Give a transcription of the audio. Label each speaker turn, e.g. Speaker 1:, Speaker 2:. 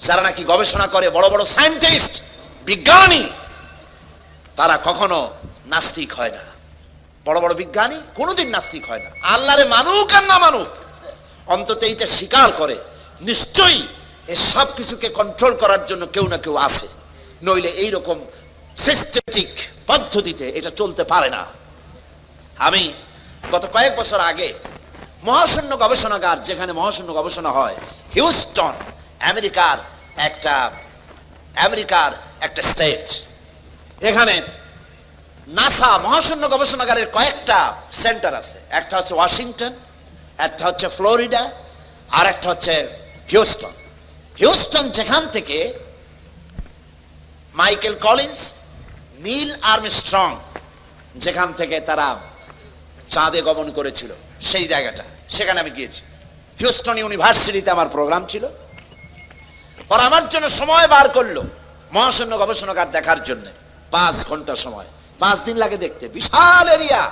Speaker 1: যারা নাকি গবেষণা করে বড় বড় সায়েন্টিস্ট বিজ্ঞানী, তারা কখনো নাস্তিক হয় না। বড় বড় বিজ্ঞানী কোনোদিন নাস্তিক হয় না। আল্লাহরে মানুক আর না মানুক, অন্তত এইটা স্বীকার করে, নিশ্চয়ই এই সব কিছুকে কন্ট্রোল করার জন্য কেউ না কেউ আছে। নইলে এইরকম সিস্টেমেটিক পদ্ধতিতে এটা চলতে পারে না। আমি গত কয়েক বছর আগে মহাশূন্য গবেষণাগার, যেখানে মহাশূন্য গবেষণা হয়, হিউস্টন আমেরিকার একটা আমেরিকার একটা স্টেট এখানে নাসা মহাশূন্য গবেষণাগারের কয়েকটা সেন্টার আছে। একটা হচ্ছে ওয়াশিংটন, একটা হচ্ছে ফ্লোরিডা, আর একটা হচ্ছে হিউস্টন। হিউস্টন যেখান থেকে মাইকেল কলিন্স, নীল আর্মস্ট্রং যেখান থেকে তারা চাঁদে গমন করেছিল, সেই জায়গাটা। সেখানে আমি গিয়েছি। হিউস্টন ইউনিভার্সিটিতে আমার প্রোগ্রাম ছিল। ওরা আমার জন্য সময় বার করল। মহাশূন্য গবেষণাগার দেখার জন্য। পাঁচ ঘণ্টা সময়। পাঁচ দিন লাগে দেখতে। বিশাল এরিয়া।